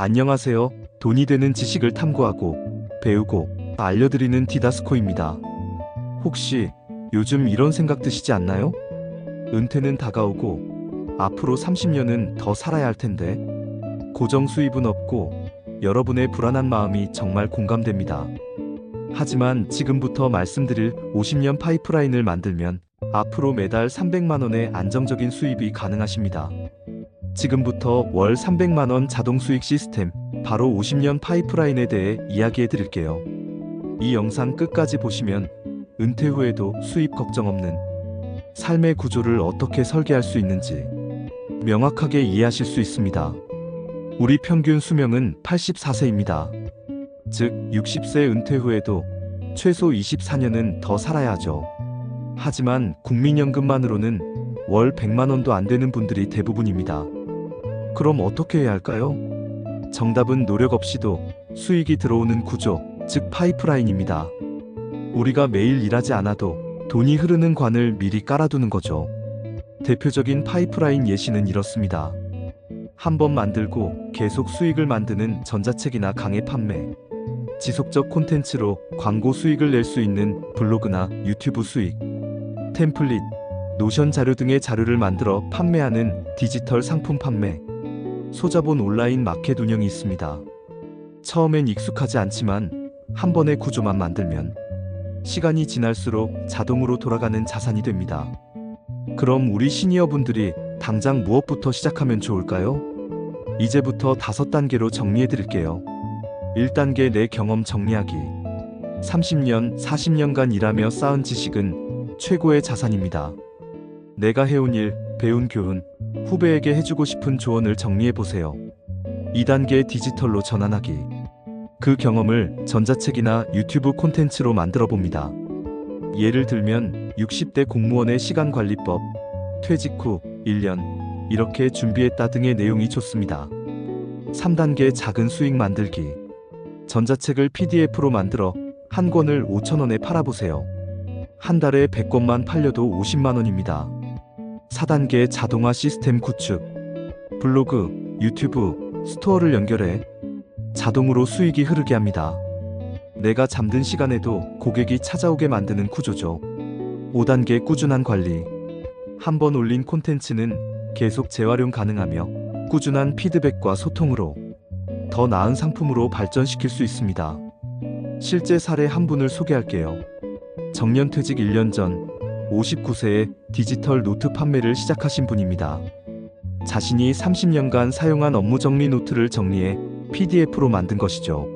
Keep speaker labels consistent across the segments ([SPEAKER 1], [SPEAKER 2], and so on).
[SPEAKER 1] 안녕하세요. 돈이 되는 지식을 탐구하고 배우고 알려드리는 디다스코입니다. 혹시 요즘 이런 생각 드시지 않나요? 은퇴는 다가오고 앞으로 30년은 더 살아야 할 텐데 고정 수입은 없고 여러분의 불안한 마음이 정말 공감됩니다. 하지만 지금부터 말씀드릴 50년 파이프라인을 만들면 앞으로 매달 300만 원의 안정적인 수입이 가능하십니다. 지금부터 월 300만 원 자동 수익 시스템 바로 50년 파이프라인에 대해 이야기해 드릴게요. 이 영상 끝까지 보시면 은퇴 후에도 수입 걱정 없는 삶의 구조를 어떻게 설계할 수 있는지 명확하게 이해하실 수 있습니다. 우리 평균 수명은 84세입니다. 즉 60세 은퇴 후에도 최소 24년은 더 살아야 하죠. 하지만 국민연금만으로는 월 100만 원도 안 되는 분들이 대부분입니다. 그럼 어떻게 해야 할까요? 정답은 노력 없이도 수익이 들어오는 구조, 즉 파이프라인입니다. 우리가 매일 일하지 않아도 돈이 흐르는 관을 미리 깔아두는 거죠. 대표적인 파이프라인 예시는 이렇습니다. 한 번 만들고 계속 수익을 만드는 전자책이나 강의 판매, 지속적 콘텐츠로 광고 수익을 낼 수 있는 블로그나 유튜브 수익, 템플릿, 노션 자료 등의 자료를 만들어 판매하는 디지털 상품 판매, 소자본 온라인 마켓 운영이 있습니다. 처음엔 익숙하지 않지만 한 번의 구조만 만들면 시간이 지날수록 자동으로 돌아가는 자산이 됩니다. 그럼 우리 시니어 분들이 당장 무엇부터 시작하면 좋을까요? 이제부터 다섯 단계로 정리해 드릴게요. 1단계 내 경험 정리하기. 30년, 40년간 일하며 쌓은 지식은 최고의 자산입니다. 내가 해온 일, 배운 교훈, 후배에게 해주고 싶은 조언을 정리해 보세요. 2단계 디지털로 전환하기. 그 경험을 전자책이나 유튜브 콘텐츠로 만들어 봅니다. 예를 들면 60대 공무원의 시간 관리법, 퇴직 후 1년 이렇게 준비했다 등의 내용이 좋습니다. 3단계 작은 수익 만들기. 전자책을 PDF로 만들어 한 권을 5,000원에 팔아보세요. 한 달에 100권만 팔려도 50만 원입니다. 4단계 자동화 시스템 구축. 블로그, 유튜브, 스토어를 연결해 자동으로 수익이 흐르게 합니다. 내가 잠든 시간에도 고객이 찾아오게 만드는 구조죠. 5단계 꾸준한 관리. 한 번 올린 콘텐츠는 계속 재활용 가능하며 꾸준한 피드백과 소통으로 더 나은 상품으로 발전시킬 수 있습니다. 실제 사례 한 분을 소개할게요. 정년 퇴직 1년 전 59세에 디지털 노트 판매를 시작하신 분입니다. 자신이 30년간 사용한 업무 정리 노트를 정리해 PDF로 만든 것이죠.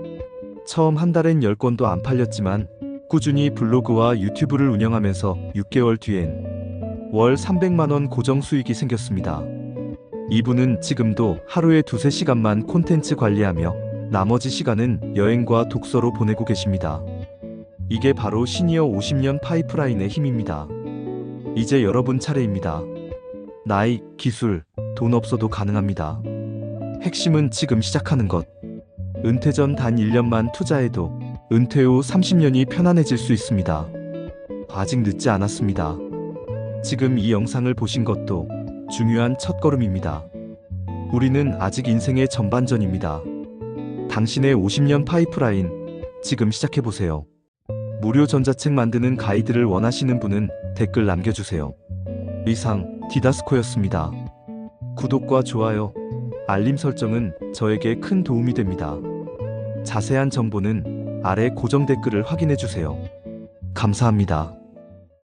[SPEAKER 1] 처음 한 달엔 10권도 안 팔렸지만 꾸준히 블로그와 유튜브를 운영하면서 6개월 뒤엔 월 300만원 고정 수익이 생겼습니다. 이분은 지금도 하루에 두세 시간만 콘텐츠 관리하며 나머지 시간은 여행과 독서로 보내고 계십니다. 이게 바로 시니어 50년 파이프라인의 힘입니다. 이제 여러분 차례입니다. 나이, 기술, 돈 없어도 가능합니다. 핵심은 지금 시작하는 것. 은퇴 전 단 1년만 투자해도 은퇴 후 30년이 편안해질 수 있습니다. 아직 늦지 않았습니다. 지금 이 영상을 보신 것도 중요한 첫걸음입니다. 우리는 아직 인생의 전반전입니다. 당신의 50년 파이프라인 지금 시작해보세요. 무료 전자책 만드는 가이드를 원하시는 분은 댓글 남겨주세요. 이상 디다스코였습니다. 구독과 좋아요, 알림 설정은 저에게 큰 도움이 됩니다. 자세한 정보는 아래 고정 댓글을 확인해 주세요. 감사합니다.